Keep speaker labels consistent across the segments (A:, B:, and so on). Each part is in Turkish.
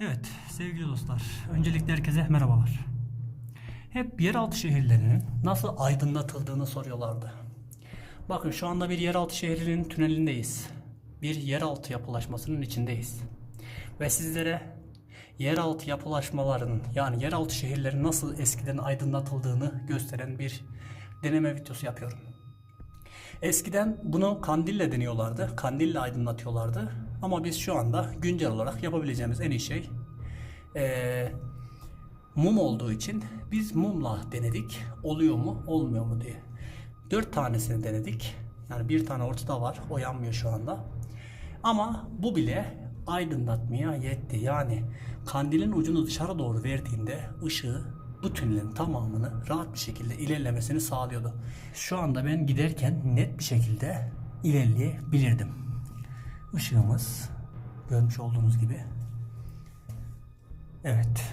A: Evet sevgili dostlar, öncelikle herkese merhabalar. Hep yeraltı şehirlerinin nasıl aydınlatıldığını soruyorlardı. Bakın şu anda bir yeraltı şehrinin tünelindeyiz. Bir yeraltı yapılaşmasının içindeyiz. Ve sizlere yeraltı yapılaşmalarının yani yeraltı şehirlerin nasıl eskiden aydınlatıldığını gösteren bir deneme videosu yapıyorum. Eskiden bunu kandille deniyorlardı. Kandille aydınlatıyorlardı. Ama biz şu anda güncel olarak yapabileceğimiz en iyi şey eee, mum olduğu için biz mumla denedik. Oluyor mu, olmuyor mu diye. Dört tanesini denedik. Yani bir tane ortada var. O yanmıyor şu anda. Ama bu bile aydınlatmaya yetti. Yani kandilin ucunu dışarı doğru verdiğinde ışığı bu tünelin tamamını rahat bir şekilde ilerlemesini sağlıyordu. Şu anda ben giderken net bir şekilde ilerleyebilirdim. Işığımız görmüş olduğunuz gibi. Evet.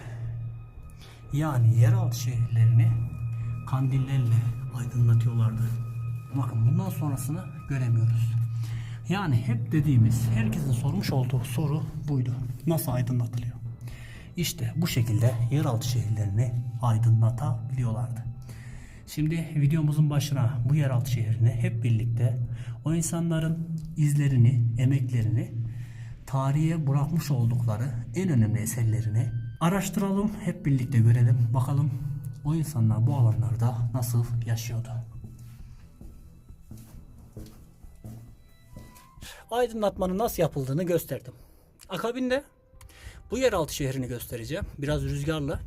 A: Yani yeraltı şehirlerini kandillerle aydınlatıyorlardı. Bakın bundan sonrasını göremiyoruz. Yani hep dediğimiz, herkesin sormuş olduğu soru buydu. Nasıl aydınlatılıyor? İşte bu şekilde yeraltı şehirlerini aydınlatabiliyorlardı. Şimdi videomuzun başına bu yeraltı şehrini hep birlikte o insanların izlerini, emeklerini, tarihe bırakmış oldukları en önemli eserlerini araştıralım, hep birlikte görelim, bakalım o insanlar bu alanlarda nasıl yaşıyordu. Aydınlatmanın nasıl yapıldığını gösterdim. Akabinde bu yeraltı şehrini göstereceğim. Biraz rüzgarlı.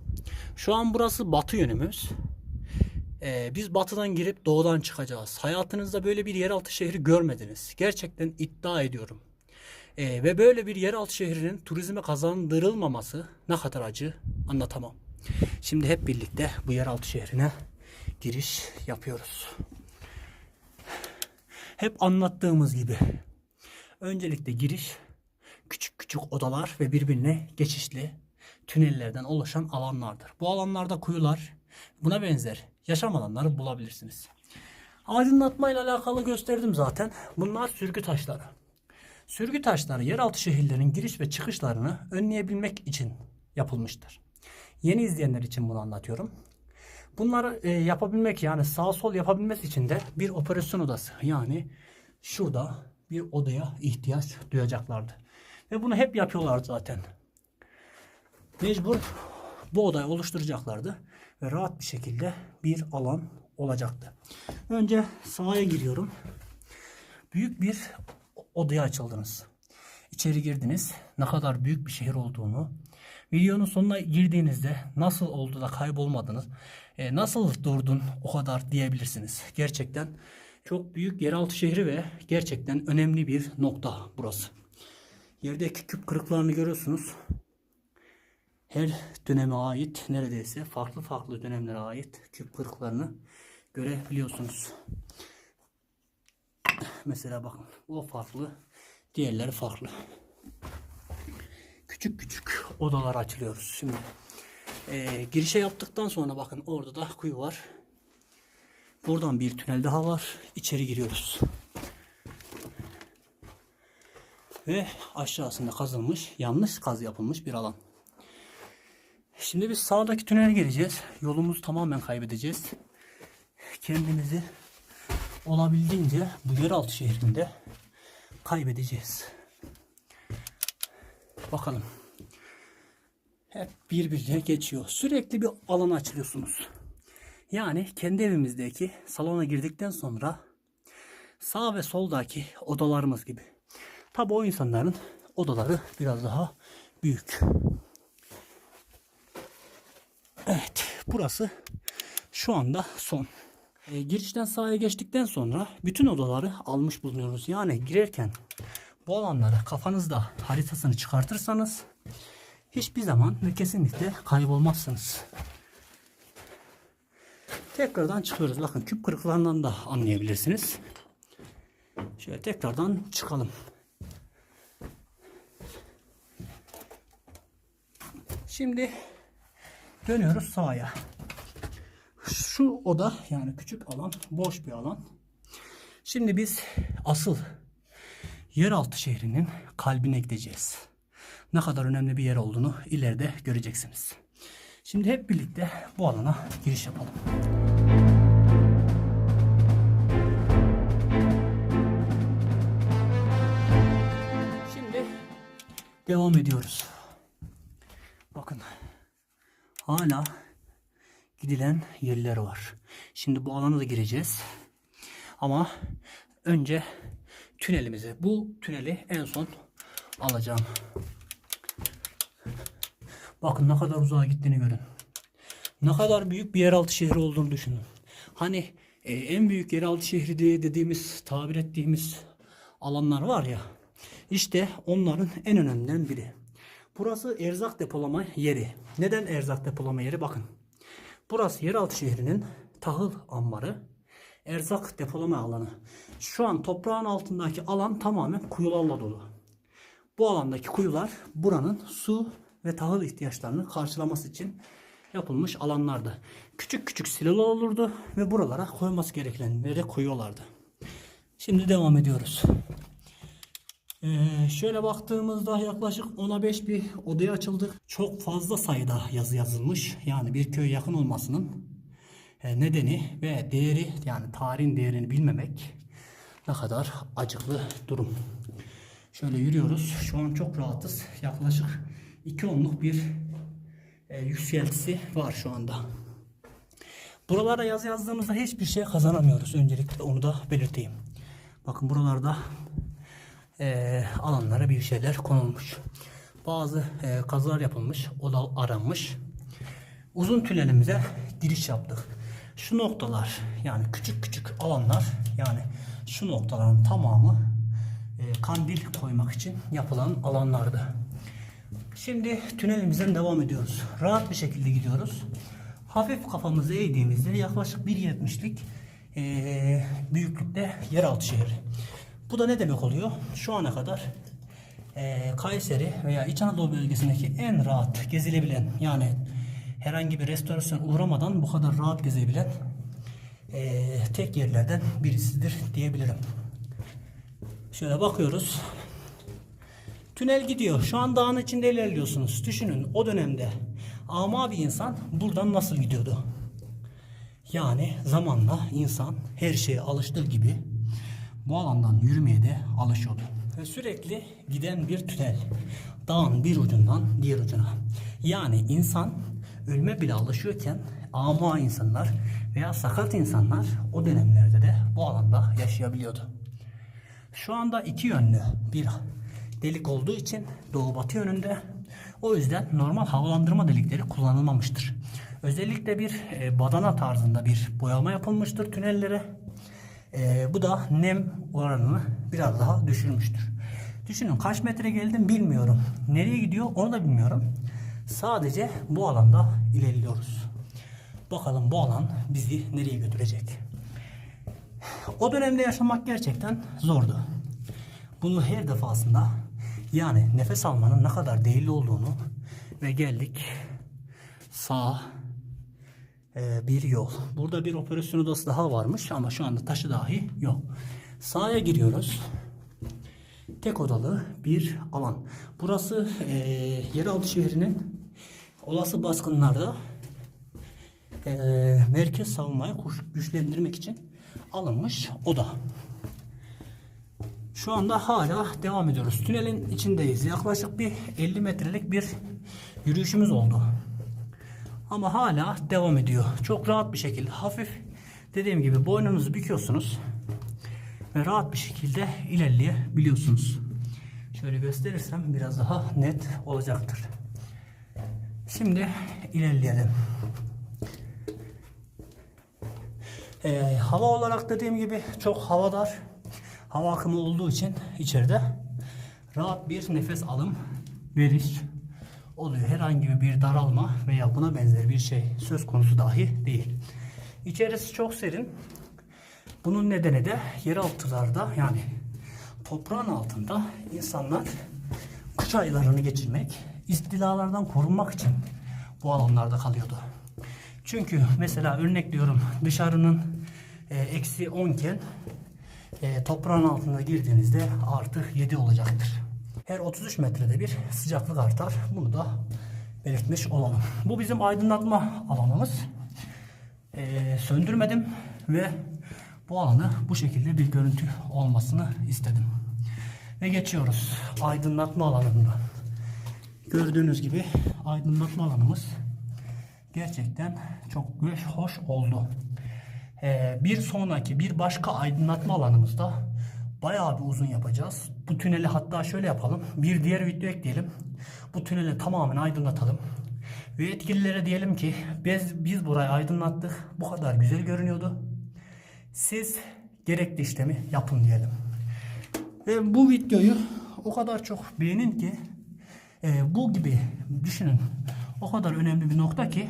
A: Şu an burası batı yönümüz. Ee, biz batıdan girip doğudan çıkacağız. Hayatınızda böyle bir yeraltı şehri görmediniz. Gerçekten iddia ediyorum. Ee, ve böyle bir yeraltı şehrinin turizme kazandırılmaması ne kadar acı anlatamam. Şimdi hep birlikte bu yeraltı şehrine giriş yapıyoruz. Hep anlattığımız gibi öncelikle giriş küçük küçük odalar ve birbirine geçişli tünellerden oluşan alanlardır. Bu alanlarda kuyular, buna benzer yaşam alanları bulabilirsiniz. Aydınlatma ile alakalı gösterdim zaten. Bunlar sürgü taşları. Sürgü taşları yeraltı şehirlerin giriş ve çıkışlarını önleyebilmek için yapılmıştır. Yeni izleyenler için bunu anlatıyorum. Bunları e, yapabilmek yani sağ sol yapabilmesi için de bir operasyon odası yani şurada bir odaya ihtiyaç duyacaklardı. Ve bunu hep yapıyorlar zaten. Mecbur bu odayı oluşturacaklardı ve rahat bir şekilde bir alan olacaktı. Önce sağa giriyorum. Büyük bir odaya açıldınız. İçeri girdiniz. Ne kadar büyük bir şehir olduğunu, videonun sonuna girdiğinizde nasıl oldu da kaybolmadınız, e, nasıl durdun o kadar diyebilirsiniz. Gerçekten çok büyük yeraltı şehri ve gerçekten önemli bir nokta burası. Yerdeki küp kırıklarını görüyorsunuz. Her döneme ait neredeyse farklı farklı dönemlere ait küp kırıklarını görebiliyorsunuz. Mesela bakın o farklı, diğerleri farklı. Küçük küçük odalar açılıyoruz şimdi. Ee, girişe yaptıktan sonra bakın orada da kuyu var. Buradan bir tünel daha var. İçeri giriyoruz. Ve aşağısında kazılmış, yanlış kaz yapılmış bir alan. Şimdi biz sağdaki tünele gireceğiz. Yolumuzu tamamen kaybedeceğiz. Kendimizi olabildiğince bu yeraltı şehrinde kaybedeceğiz. Bakalım. Hep birbirine geçiyor. Sürekli bir alan açılıyorsunuz. Yani kendi evimizdeki salona girdikten sonra sağ ve soldaki odalarımız gibi. Tabi o insanların odaları biraz daha büyük. Evet, burası şu anda son. E, girişten sağa geçtikten sonra bütün odaları almış bulunuyoruz. Yani girerken bu alanları kafanızda haritasını çıkartırsanız hiçbir zaman ve kesinlikle kaybolmazsınız. Tekrardan çıkıyoruz. Bakın küp kırıklarından da anlayabilirsiniz. Şöyle tekrardan çıkalım. Şimdi dönüyoruz sağa. Şu oda yani küçük alan, boş bir alan. Şimdi biz asıl yeraltı şehrinin kalbine gideceğiz. ne kadar önemli bir yer olduğunu ileride göreceksiniz. Şimdi hep birlikte bu alana giriş yapalım. Şimdi devam ediyoruz. Bakın hala gidilen yerler var. Şimdi bu alana da gireceğiz. Ama önce tünelimizi, bu tüneli en son alacağım. Bakın ne kadar uzağa gittiğini görün. Ne kadar büyük bir yeraltı şehri olduğunu düşünün. Hani e, en büyük yeraltı şehri diye dediğimiz, tabir ettiğimiz alanlar var ya. İşte onların en önemlilerinden biri. Burası erzak depolama yeri. Neden erzak depolama yeri? Bakın. Burası yeraltı şehrinin tahıl ambarı, erzak depolama alanı. Şu an toprağın altındaki alan tamamen kuyularla dolu. Bu alandaki kuyular buranın su ve tahıl ihtiyaçlarını karşılaması için yapılmış alanlardı. Küçük küçük silolar olurdu ve buralara koyması gerekenleri koyuyorlardı. Şimdi devam ediyoruz. Ee, şöyle baktığımızda yaklaşık 10'a 5 bir odaya açıldık. Çok fazla sayıda yazı yazılmış. Yani bir köy yakın olmasının e, nedeni ve değeri yani tarihin değerini bilmemek ne kadar acıklı durum. Şöyle yürüyoruz. Şu an çok rahatız. Yaklaşık 2 onluk bir e, yükseltisi var şu anda. Buralara yazı yazdığımızda hiçbir şey kazanamıyoruz. Öncelikle onu da belirteyim. Bakın buralarda e, alanlara bir şeyler konulmuş. Bazı e, kazılar yapılmış, oda aranmış. Uzun tünelimize giriş yaptık. Şu noktalar yani küçük küçük alanlar yani şu noktaların tamamı e, kandil koymak için yapılan alanlardı. Şimdi tünelimizden devam ediyoruz. Rahat bir şekilde gidiyoruz. Hafif kafamızı eğdiğimizde yaklaşık 1.70'lik e, büyüklükte yeraltı şehri. Bu da ne demek oluyor? Şu ana kadar e, Kayseri veya İç Anadolu bölgesindeki en rahat gezilebilen yani herhangi bir restorasyon uğramadan bu kadar rahat gezebilen e, tek yerlerden birisidir diyebilirim. Şöyle bakıyoruz. Tünel gidiyor. Şu an dağın içinde ilerliyorsunuz. Düşünün o dönemde ama bir insan buradan nasıl gidiyordu? Yani zamanla insan her şeye alıştığı gibi bu alandan yürümeye de alışıyordu. Ve sürekli giden bir tünel. Dağın bir ucundan diğer ucuna. Yani insan ölüme bile alışıyorken ama insanlar veya sakat insanlar o dönemlerde de bu alanda yaşayabiliyordu. Şu anda iki yönlü bir delik olduğu için doğu batı yönünde o yüzden normal havalandırma delikleri kullanılmamıştır. Özellikle bir e, badana tarzında bir boyama yapılmıştır tünellere. E, bu da nem oranını biraz daha düşürmüştür. Düşünün kaç metre geldim bilmiyorum. Nereye gidiyor onu da bilmiyorum. Sadece bu alanda ilerliyoruz. Bakalım bu alan bizi nereye götürecek. O dönemde yaşamak gerçekten zordu. Bunu her defasında yani nefes almanın ne kadar değerli olduğunu ve geldik sağ bir yol. Burada bir operasyon odası daha varmış ama şu anda taşı dahi yok. Sağa giriyoruz. Tek odalı bir alan. Burası e, yeraltı şehrinin olası baskınlarda e, merkez savunmayı güçlendirmek için alınmış oda. Şu anda hala devam ediyoruz. Tünelin içindeyiz. Yaklaşık bir 50 metrelik bir yürüyüşümüz oldu. Ama hala devam ediyor. Çok rahat bir şekilde hafif dediğim gibi boynunuzu büküyorsunuz ve rahat bir şekilde ilerleyebiliyorsunuz. Şöyle gösterirsem biraz daha net olacaktır. Şimdi ilerleyelim. Ee, hava olarak dediğim gibi çok havadar. Hava akımı olduğu için içeride rahat bir nefes alım veriş oluyor. Herhangi bir daralma veya buna benzer bir şey söz konusu dahi değil. İçerisi çok serin. Bunun nedeni de yeraltılarda yani toprağın altında insanlar kış aylarını geçirmek, istilalardan korunmak için bu alanlarda kalıyordu. Çünkü mesela örnek diyorum dışarının e, eksi 10 iken e, toprağın altına girdiğinizde artı 7 olacaktır. Her 33 metrede bir sıcaklık artar. Bunu da belirtmiş olalım. Bu bizim aydınlatma alanımız. Ee, söndürmedim ve bu alanı bu şekilde bir görüntü olmasını istedim. Ve geçiyoruz aydınlatma alanından. Gördüğünüz gibi aydınlatma alanımız gerçekten çok hoş oldu. Ee, bir sonraki bir başka aydınlatma alanımızda bayağı bir uzun yapacağız. Bu tüneli hatta şöyle yapalım. Bir diğer video ekleyelim. Bu tüneli tamamen aydınlatalım. Ve yetkililere diyelim ki biz, biz burayı aydınlattık. Bu kadar güzel görünüyordu. Siz gerekli işlemi yapın diyelim. Ve bu videoyu o kadar çok beğenin ki e, bu gibi düşünün. O kadar önemli bir nokta ki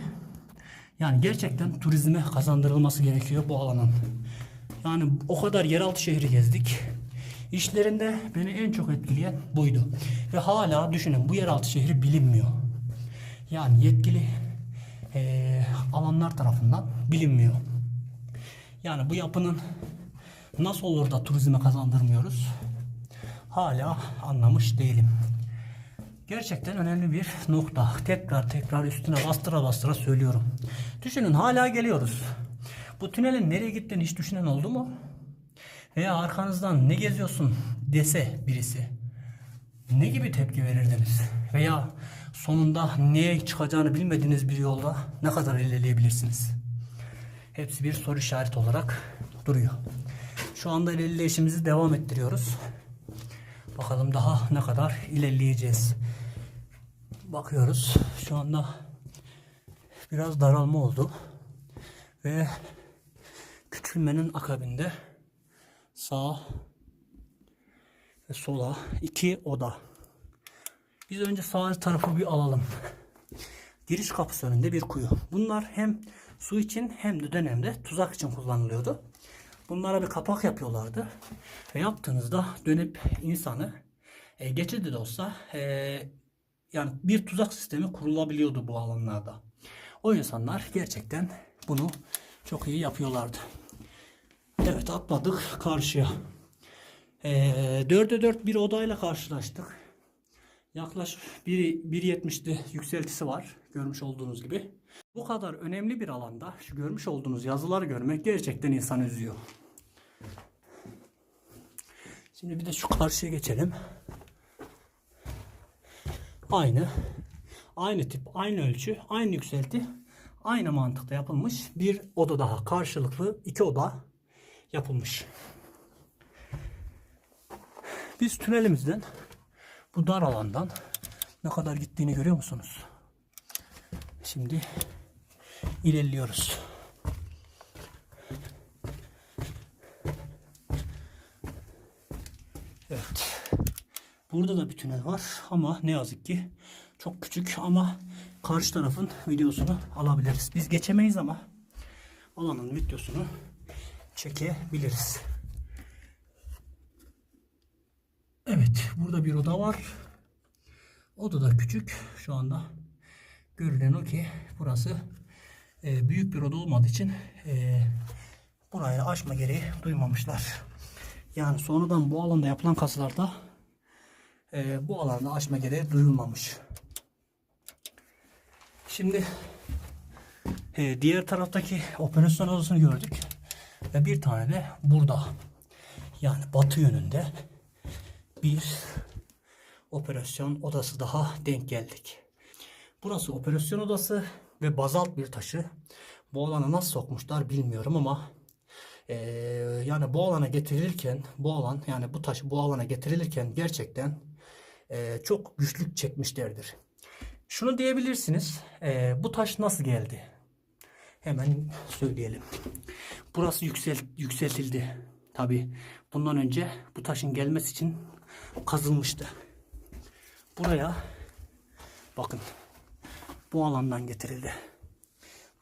A: yani gerçekten turizme kazandırılması gerekiyor bu alanın. Yani o kadar yeraltı şehri gezdik. İşlerinde beni en çok etkileyen buydu. Ve hala düşünün bu yeraltı şehri bilinmiyor. Yani yetkili eee, alanlar tarafından bilinmiyor. Yani bu yapının nasıl olur da turizme kazandırmıyoruz? Hala anlamış değilim. Gerçekten önemli bir nokta. Tekrar tekrar üstüne bastıra bastıra söylüyorum. Düşünün hala geliyoruz. Bu tünelin nereye gittiğini hiç düşünen oldu mu? Veya arkanızdan ne geziyorsun dese birisi. Ne gibi tepki verirdiniz? Veya sonunda neye çıkacağını bilmediğiniz bir yolda ne kadar ilerleyebilirsiniz? Hepsi bir soru işareti olarak duruyor. Şu anda ilerleyişimizi devam ettiriyoruz. Bakalım daha ne kadar ilerleyeceğiz. Bakıyoruz. Şu anda biraz daralma oldu. Ve küçülmenin akabinde sağ ve sola iki oda. Biz önce sağ tarafı bir alalım. Giriş kapısı önünde bir kuyu. Bunlar hem su için hem de dönemde tuzak için kullanılıyordu. Bunlara bir kapak yapıyorlardı. Ve yaptığınızda dönüp insanı e, geçidi de olsa e, yani bir tuzak sistemi kurulabiliyordu bu alanlarda. O insanlar gerçekten bunu çok iyi yapıyorlardı. Evet atladık karşıya. Ee, 4'e 4 bir odayla karşılaştık. Yaklaşık 1.70'de yükseltisi var. Görmüş olduğunuz gibi. Bu kadar önemli bir alanda şu görmüş olduğunuz yazıları görmek gerçekten insan üzüyor. Şimdi bir de şu karşıya geçelim. Aynı. Aynı tip, aynı ölçü, aynı yükselti, aynı mantıkta yapılmış bir oda daha. Karşılıklı iki oda yapılmış. Biz tünelimizden bu dar alandan ne kadar gittiğini görüyor musunuz? Şimdi ilerliyoruz. Evet. Burada da bir tünel var ama ne yazık ki çok küçük ama karşı tarafın videosunu alabiliriz. Biz geçemeyiz ama alanın videosunu çekebiliriz. Evet, burada bir oda var. Oda da küçük. Şu anda görülen o ki burası e, büyük bir oda olmadığı için e, burayı açma gereği duymamışlar. Yani sonradan bu alanda yapılan kazılarda e, bu alanda açma gereği duyulmamış. Şimdi e, diğer taraftaki operasyon odasını gördük. Ve bir tane de burada. Yani batı yönünde bir operasyon odası daha denk geldik. Burası operasyon odası ve bazalt bir taşı. Bu alana nasıl sokmuşlar bilmiyorum ama eee, yani bu alana getirilirken bu alan yani bu taş bu alana getirilirken gerçekten eee, çok güçlük çekmişlerdir. Şunu diyebilirsiniz. eee, bu taş nasıl geldi? Hemen söyleyelim. Burası yüksel, yükseltildi. Tabi bundan önce bu taşın gelmesi için kazılmıştı. Buraya bakın bu alandan getirildi.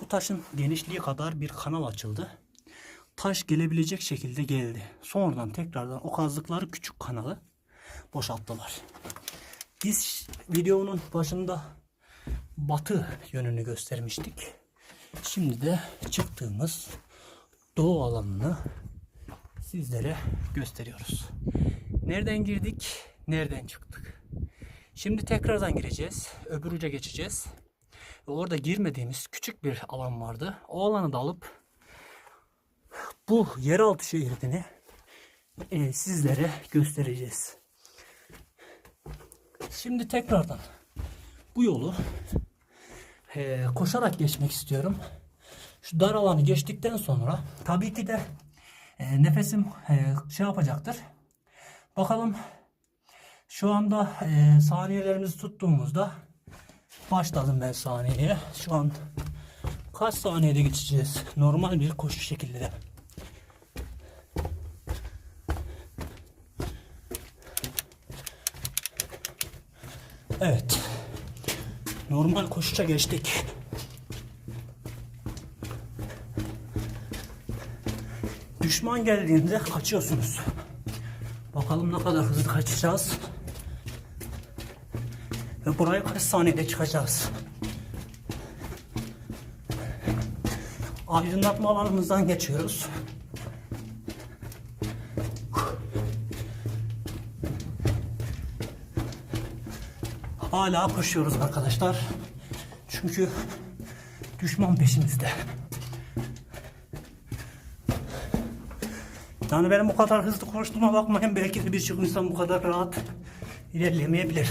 A: Bu taşın genişliği kadar bir kanal açıldı. Taş gelebilecek şekilde geldi. Sonradan tekrardan o kazdıkları küçük kanalı boşalttılar. Biz videonun başında batı yönünü göstermiştik. Şimdi de çıktığımız doğu alanını sizlere gösteriyoruz. Nereden girdik, nereden çıktık? Şimdi tekrardan gireceğiz. Öbür uca geçeceğiz. Ve orada girmediğimiz küçük bir alan vardı. O alanı da alıp bu yeraltı şeridini e, sizlere göstereceğiz. Şimdi tekrardan bu yolu e, koşarak geçmek istiyorum. Şu dar alanı geçtikten sonra tabii ki de e, nefesim e, şey yapacaktır. Bakalım şu anda e, saniyelerimizi tuttuğumuzda başladım ben saniyeye. Şu an kaç saniyede geçeceğiz? Normal bir koşu şekilde. Evet. Normal koşuşa geçtik. Düşman geldiğinde kaçıyorsunuz. Bakalım ne kadar hızlı kaçacağız. Ve buraya kaç saniyede çıkacağız. Aydınlatma alanımızdan geçiyoruz. Hala koşuyoruz arkadaşlar. Çünkü düşman peşimizde. Yani benim bu kadar hızlı koştuğuma bakmayın. Belki de birçok insan bu kadar rahat ilerleyemeyebilir.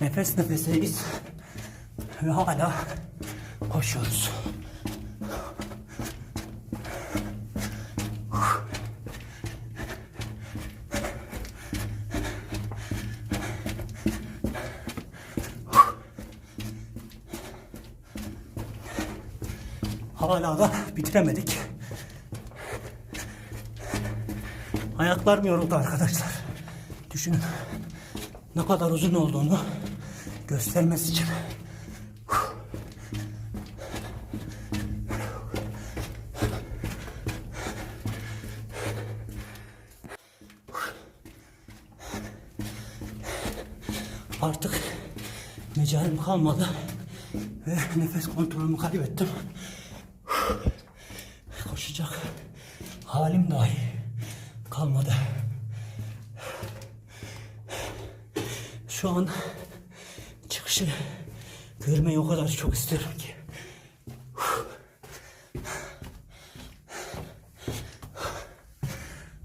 A: Nefes nefeseyiz. Ve hala koşuyoruz. Hala da bitiremedik. Ayaklarım yoruldu arkadaşlar. Düşünün ne kadar uzun olduğunu göstermesi için. Artık mecalim kalmadı ve nefes kontrolümü kaybettim. Koşacak halim dahi kalmadı. Şu an çıkışı görmeyi o kadar çok isterim ki.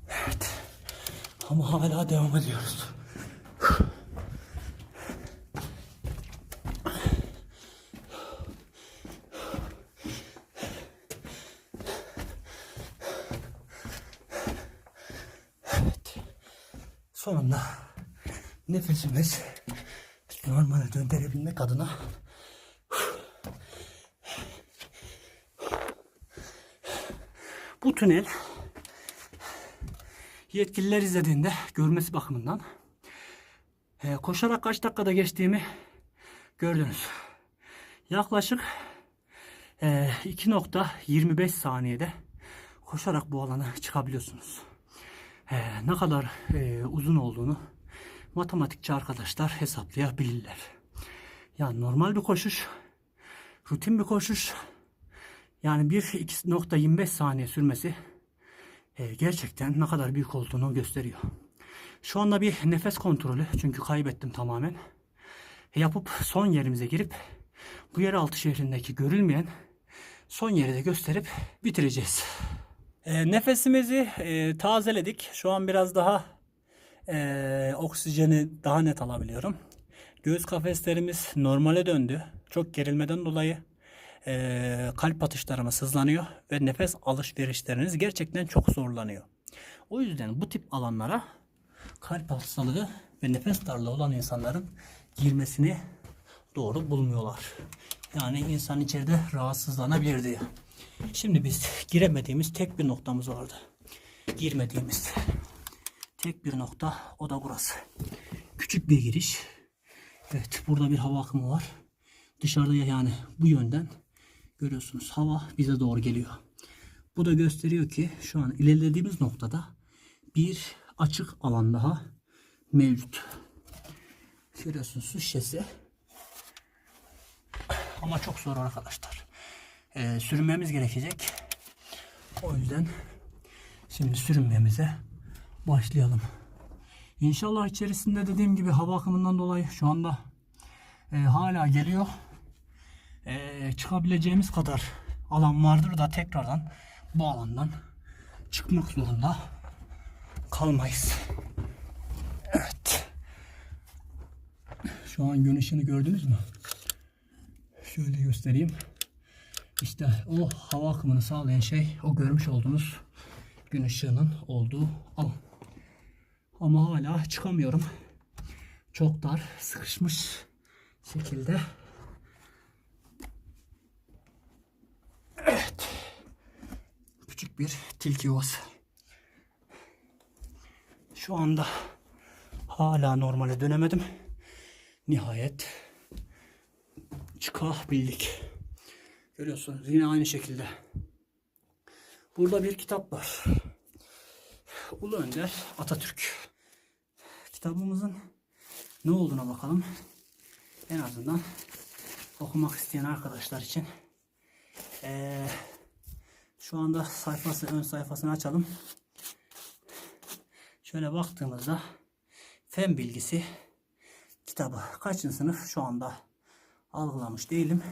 A: Evet. Ama hala devam ediyoruz. Evet. Sonunda nefesimiz normale döndürebilmek adına bu tünel yetkililer izlediğinde görmesi bakımından e, koşarak kaç dakikada geçtiğimi gördünüz. Yaklaşık e, 2.25 saniyede koşarak bu alana çıkabiliyorsunuz. Ee, ne kadar e, uzun olduğunu matematikçi arkadaşlar hesaplayabilirler. Yani normal bir koşuş, rutin bir koşuş, yani 1.25 saniye sürmesi e, gerçekten ne kadar büyük olduğunu gösteriyor. Şu anda bir nefes kontrolü çünkü kaybettim tamamen. Yapıp son yerimize girip bu yeraltı şehrindeki görülmeyen son yeri de gösterip bitireceğiz. E, nefesimizi e, tazeledik. Şu an biraz daha e, oksijeni daha net alabiliyorum. Göğüs kafeslerimiz normale döndü. Çok gerilmeden dolayı e, kalp atışlarımız hızlanıyor ve nefes alışverişleriniz gerçekten çok zorlanıyor. O yüzden bu tip alanlara kalp hastalığı ve nefes darlığı olan insanların girmesini doğru bulmuyorlar. Yani insan içeride rahatsızlanabilir diye. Şimdi biz giremediğimiz tek bir noktamız vardı. Girmediğimiz tek bir nokta o da burası. Küçük bir giriş. Evet burada bir hava akımı var. Dışarıda yani bu yönden görüyorsunuz hava bize doğru geliyor. Bu da gösteriyor ki şu an ilerlediğimiz noktada bir açık alan daha mevcut. Görüyorsunuz su şişesi. Ama çok zor arkadaşlar. Ee, sürünmemiz gerekecek. O yüzden şimdi sürünmemize başlayalım. İnşallah içerisinde dediğim gibi hava akımından dolayı şu anda e, hala geliyor. E, çıkabileceğimiz kadar alan vardır da tekrardan bu alandan çıkmak zorunda kalmayız. Evet. Şu an gün ışığını gördünüz mü? Şöyle göstereyim. İşte o hava akımını sağlayan şey o görmüş olduğunuz gün ışığının olduğu alan. Ama hala çıkamıyorum. Çok dar, sıkışmış şekilde. Evet. Küçük bir tilki yuvası. Şu anda hala normale dönemedim. Nihayet çıkabildik. Görüyorsunuz yine aynı şekilde. Burada bir kitap var. Ulu Önder Atatürk. Kitabımızın ne olduğuna bakalım. En azından okumak isteyen arkadaşlar için. Ee, şu anda sayfası ön sayfasını açalım. Şöyle baktığımızda fen bilgisi kitabı. Kaçıncı sınıf şu anda algılamış değilim.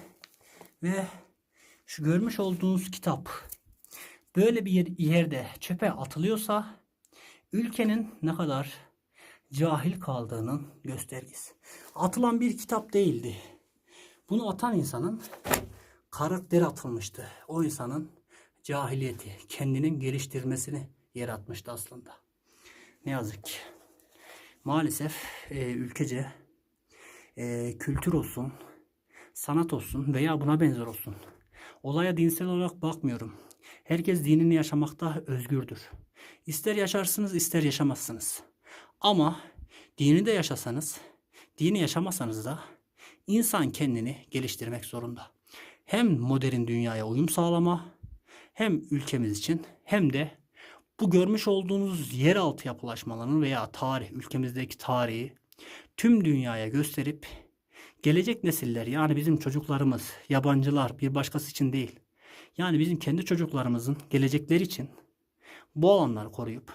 A: Ve şu görmüş olduğunuz kitap böyle bir yer- yerde çöpe atılıyorsa ülkenin ne kadar cahil kaldığının göstergesi. Atılan bir kitap değildi. Bunu atan insanın karakteri atılmıştı. O insanın cahiliyeti, kendinin geliştirmesini yaratmıştı aslında. Ne yazık ki. Maalesef e, ülkece e, kültür olsun, sanat olsun veya buna benzer olsun. Olaya dinsel olarak bakmıyorum. Herkes dinini yaşamakta özgürdür. İster yaşarsınız ister yaşamazsınız. Ama dini de yaşasanız, dini yaşamasanız da insan kendini geliştirmek zorunda. Hem modern dünyaya uyum sağlama, hem ülkemiz için hem de bu görmüş olduğunuz yeraltı yapılaşmalarının veya tarih, ülkemizdeki tarihi tüm dünyaya gösterip gelecek nesiller yani bizim çocuklarımız, yabancılar bir başkası için değil. Yani bizim kendi çocuklarımızın gelecekleri için bu alanları koruyup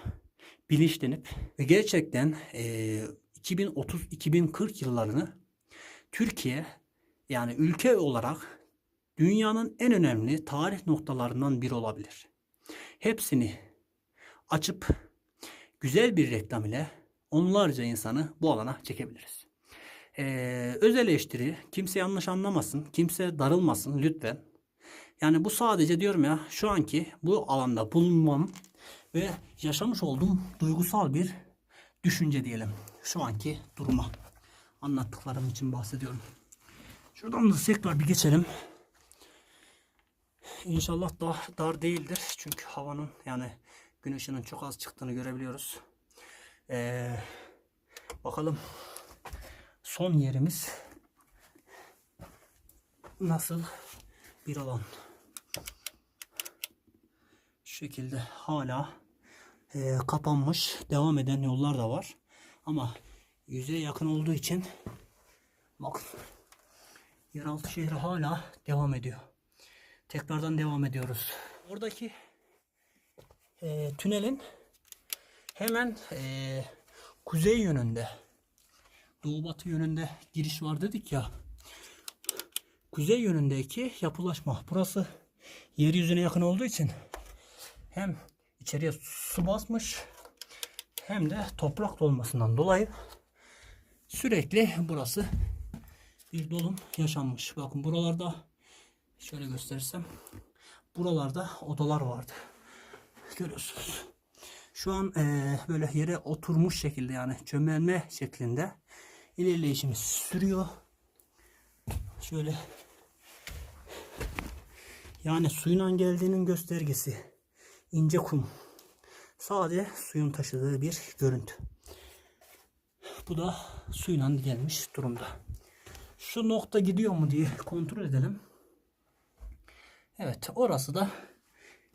A: bilinçlenip ve gerçekten eee 2030-2040 yıllarını Türkiye yani ülke olarak dünyanın en önemli tarih noktalarından biri olabilir. Hepsini açıp güzel bir reklam ile onlarca insanı bu alana çekebiliriz. Ee, öz eleştiri kimse yanlış anlamasın, kimse darılmasın lütfen. Yani bu sadece diyorum ya şu anki bu alanda bulunmam ve yaşamış olduğum duygusal bir düşünce diyelim. Şu anki duruma anlattıklarım için bahsediyorum. Şuradan da tekrar bir geçelim. İnşallah da dar değildir. Çünkü havanın yani gün ışığının çok az çıktığını görebiliyoruz. Ee, bakalım son yerimiz nasıl bir alan. Şekilde hala e, kapanmış devam eden yollar da var. Ama yüzeye yakın olduğu için bakın yeraltı şehri hala devam ediyor. Tekrardan devam ediyoruz. Oradaki e, tünelin hemen e, kuzey yönünde doğu batı yönünde giriş var dedik ya. Kuzey yönündeki yapılaşma. Burası yeryüzüne yakın olduğu için hem içeriye su basmış hem de toprak dolmasından dolayı sürekli burası bir dolum yaşanmış. Bakın buralarda şöyle gösterirsem buralarda odalar vardı. Görüyorsunuz. Şu an eee, böyle yere oturmuş şekilde yani çömelme şeklinde ilerleyişimiz sürüyor. Şöyle yani suyun geldiğinin göstergesi. İnce kum. Sade suyun taşıdığı bir görüntü. Bu da suyla gelmiş durumda. Şu nokta gidiyor mu diye kontrol edelim. Evet orası da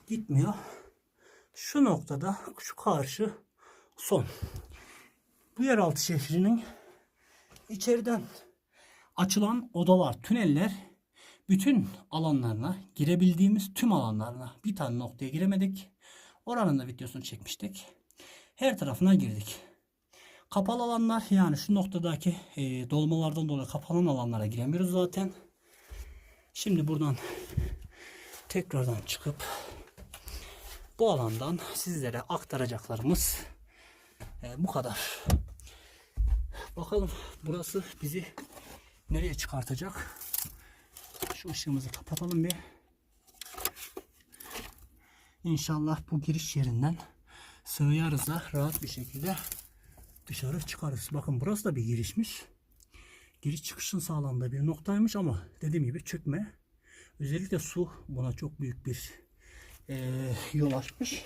A: gitmiyor. Şu noktada şu karşı son. Bu yeraltı şehrinin içeriden açılan odalar, tüneller bütün alanlarına, girebildiğimiz tüm alanlarına bir tane noktaya giremedik. Oranın da videosunu çekmiştik. Her tarafına girdik. Kapalı alanlar yani şu noktadaki e, dolmalardan dolayı kapanan alanlara giremiyoruz zaten. Şimdi buradan tekrardan çıkıp bu alandan sizlere aktaracaklarımız e, bu kadar. Bakalım burası bizi nereye çıkartacak? Şu ışığımızı kapatalım bir. İnşallah bu giriş yerinden sığarız da rahat bir şekilde dışarı çıkarız. Bakın burası da bir girişmiş. Giriş çıkışın sağlandığı bir noktaymış ama dediğim gibi çökme. Özellikle su buna çok büyük bir eee, yol açmış.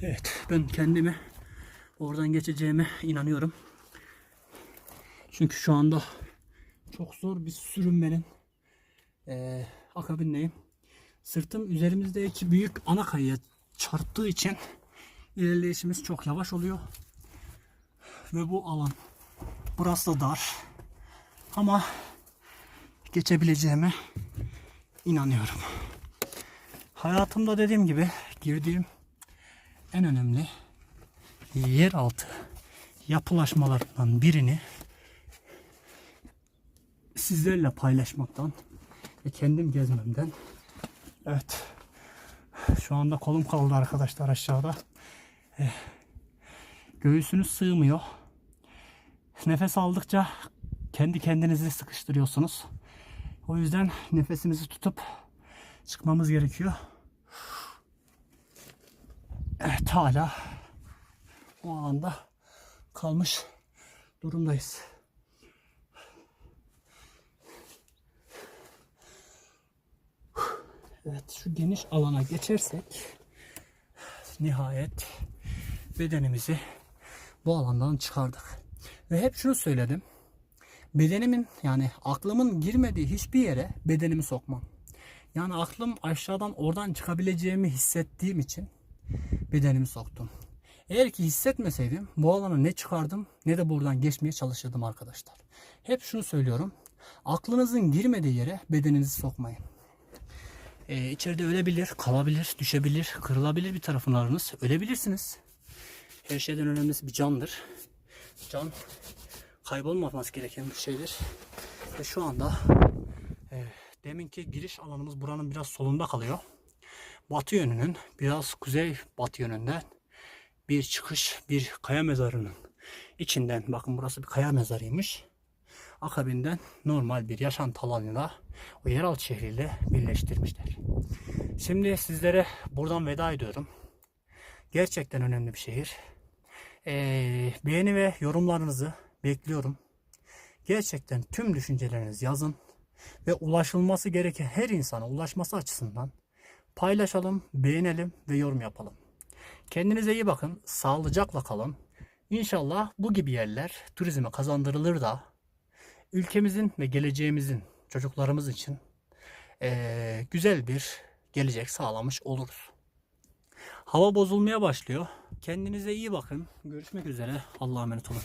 A: Evet ben kendime oradan geçeceğime inanıyorum. Çünkü şu anda çok zor bir sürünmenin eee akabindeyim. Sırtım üzerimizdeki büyük ana kayaya çarptığı için ilerleyişimiz çok yavaş oluyor. Ve bu alan burası da dar. Ama geçebileceğime inanıyorum. Hayatımda dediğim gibi girdiğim en önemli yeraltı yapılaşmalarından birini sizlerle paylaşmaktan ve kendim gezmemden. Evet. Şu anda kolum kaldı arkadaşlar aşağıda. Eh, göğsünüz sığmıyor. Nefes aldıkça kendi kendinizi sıkıştırıyorsunuz. O yüzden nefesimizi tutup çıkmamız gerekiyor. Evet hala o alanda kalmış durumdayız. Evet şu geniş alana geçersek nihayet bedenimizi bu alandan çıkardık. Ve hep şunu söyledim. Bedenimin yani aklımın girmediği hiçbir yere bedenimi sokmam. Yani aklım aşağıdan oradan çıkabileceğimi hissettiğim için bedenimi soktum. Eğer ki hissetmeseydim bu alana ne çıkardım ne de buradan geçmeye çalışırdım arkadaşlar. Hep şunu söylüyorum. Aklınızın girmediği yere bedeninizi sokmayın. Ee, içeride ölebilir, kalabilir, düşebilir, kırılabilir bir taraflarınız. Ölebilirsiniz. Her şeyden önemlisi bir candır. Can kaybolmaması gereken bir şeydir. Ve şu anda e, deminki giriş alanımız buranın biraz solunda kalıyor. Batı yönünün biraz kuzey batı yönünden bir çıkış bir kaya mezarının içinden bakın burası bir kaya mezarıymış. Akabinden normal bir yaşantı alanıyla o yeraltı şehriyle birleştirmişler. Şimdi sizlere buradan veda ediyorum. Gerçekten önemli bir şehir. Ee, beğeni ve yorumlarınızı bekliyorum. Gerçekten tüm düşüncelerinizi yazın ve ulaşılması gereken her insana ulaşması açısından paylaşalım, beğenelim ve yorum yapalım. Kendinize iyi bakın, sağlıcakla kalın. İnşallah bu gibi yerler turizme kazandırılır da ülkemizin ve geleceğimizin çocuklarımız için eee, güzel bir gelecek sağlamış oluruz. Hava bozulmaya başlıyor. Kendinize iyi bakın. Görüşmek üzere. Allah'a emanet olun.